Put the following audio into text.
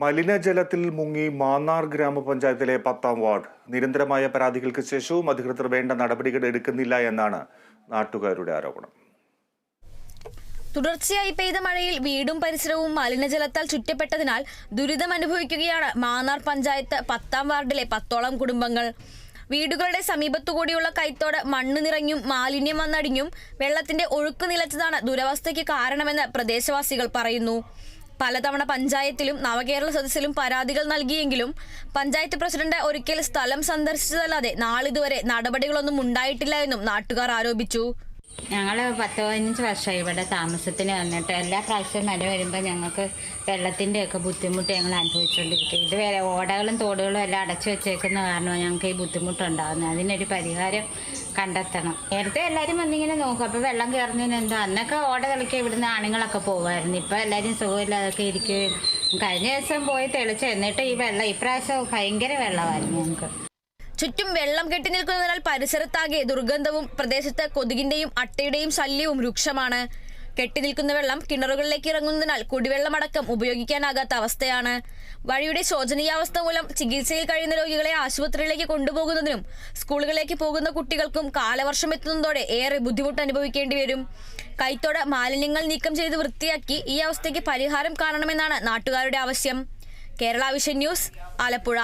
മലിനജലത്തിൽ മുങ്ങി മാന്നാർ ഗ്രാമപഞ്ചായത്തിലെ പത്താം വാർഡ്. നിരന്തരമായ പരാതികൾക്ക് ശേഷവും അധികൃതർ വേണ്ട നടപടികൾ എടുക്കുന്നില്ല എന്നാണ് നാട്ടുകാരുടെ ആരോപണം. തുടർച്ചയായി പെയ്ത മഴയിൽ വീടും പരിസരവും മലിനജലത്താൽ ചുറ്റപ്പെട്ടതിനാൽ ദുരിതം അനുഭവിക്കുകയാണ് മാന്നാർ പഞ്ചായത്ത് പത്താം വാർഡിലെ പത്തോളം കുടുംബങ്ങൾ. വീടുകളുടെ സമീപത്തുകൂടിയുള്ള കൈത്തോട് മണ്ണ് നിറഞ്ഞും മാലിന്യം വന്നടിഞ്ഞും വെള്ളത്തിന്റെ ഒഴുക്ക് നിലച്ചതാണ് ദുരവസ്ഥയ്ക്ക് കാരണമെന്ന് പ്രദേശവാസികൾ പറയുന്നു. പലതവണ പഞ്ചായത്തിലും നവകേരള സദസ്സിലും പരാതികൾ നൽകിയെങ്കിലും പഞ്ചായത്ത് പ്രസിഡന്റ് ഒരിക്കൽ സ്ഥലം സന്ദർശിച്ചതല്ലാതെ നാളിതുവരെ നടപടികളൊന്നും ഉണ്ടായിട്ടില്ല എന്നും നാട്ടുകാർ ആരോപിച്ചു. ഞങ്ങൾ പത്ത് പതിനഞ്ച് വർഷമായി ഇവിടെ താമസത്തിന് വന്നിട്ട് എല്ലാ പ്രാവശ്യവും മഴ വരുമ്പോൾ ഞങ്ങൾക്ക് വെള്ളത്തിന്റെയൊക്കെ ബുദ്ധിമുട്ട് ഞങ്ങൾ അനുഭവിച്ചുകൊണ്ടിരിക്കുക ഇതുവരെ ഓടകളും തോടുകളും എല്ലാം അടച്ചു വെച്ചേക്കുന്ന കാരണം ഞങ്ങൾക്ക് ഈ ബുദ്ധിമുട്ടുണ്ടാകുന്നത് അതിനൊരു പരിഹാരം കണ്ടെത്തണം. നേരത്തെ എല്ലാവരും വന്നിങ്ങനെ നോക്കും. അപ്പോൾ വെള്ളം കയറുന്നതിന് എന്താ അന്നൊക്കെ ഓട കളിക്കുക ഇവിടുന്ന് ആണുങ്ങളൊക്കെ പോകുമായിരുന്നു ഇപ്പോൾ എല്ലാവരും സുഖമില്ലാതൊക്കെ ഇരിക്കുകയും കഴിഞ്ഞ ദിവസം പോയി തെളിച്ച് എന്നിട്ട് ഈ വെള്ളം ഇപ്രാവശ്യം ഭയങ്കര വെള്ളമായിരുന്നു ഞങ്ങൾക്ക്. ചുറ്റും വെള്ളം കെട്ടി നിൽക്കുന്നതിനാൽ പരിസരത്താകെ ദുർഗന്ധവും പ്രദേശത്ത് കൊതുകിന്റെയും അട്ടയുടെയും ശല്യവും രൂക്ഷമാണ്. കെട്ടി നിൽക്കുന്ന വെള്ളം കിണറുകളിലേക്ക് ഇറങ്ങുന്നതിനാൽ കുടിവെള്ളമടക്കം ഉപയോഗിക്കാനാകാത്ത അവസ്ഥയാണ്. വഴിയുടെ ശോചനീയാവസ്ഥ മൂലം ചികിത്സയിൽ കഴിയുന്ന രോഗികളെ ആശുപത്രിയിലേക്ക് കൊണ്ടുപോകുന്നതിനും സ്കൂളുകളിലേക്ക് പോകുന്ന കുട്ടികൾക്കും കാലവർഷം എത്തുന്നതോടെ ഏറെ ബുദ്ധിമുട്ട് അനുഭവിക്കേണ്ടി വരും. കൈത്തോടെ മാലിന്യങ്ങൾ നീക്കം ചെയ്ത് വൃത്തിയാക്കി ഈ അവസ്ഥയ്ക്ക് പരിഹാരം കാണണമെന്നാണ് നാട്ടുകാരുടെ ആവശ്യം. Kerala Vision News Alappuzha.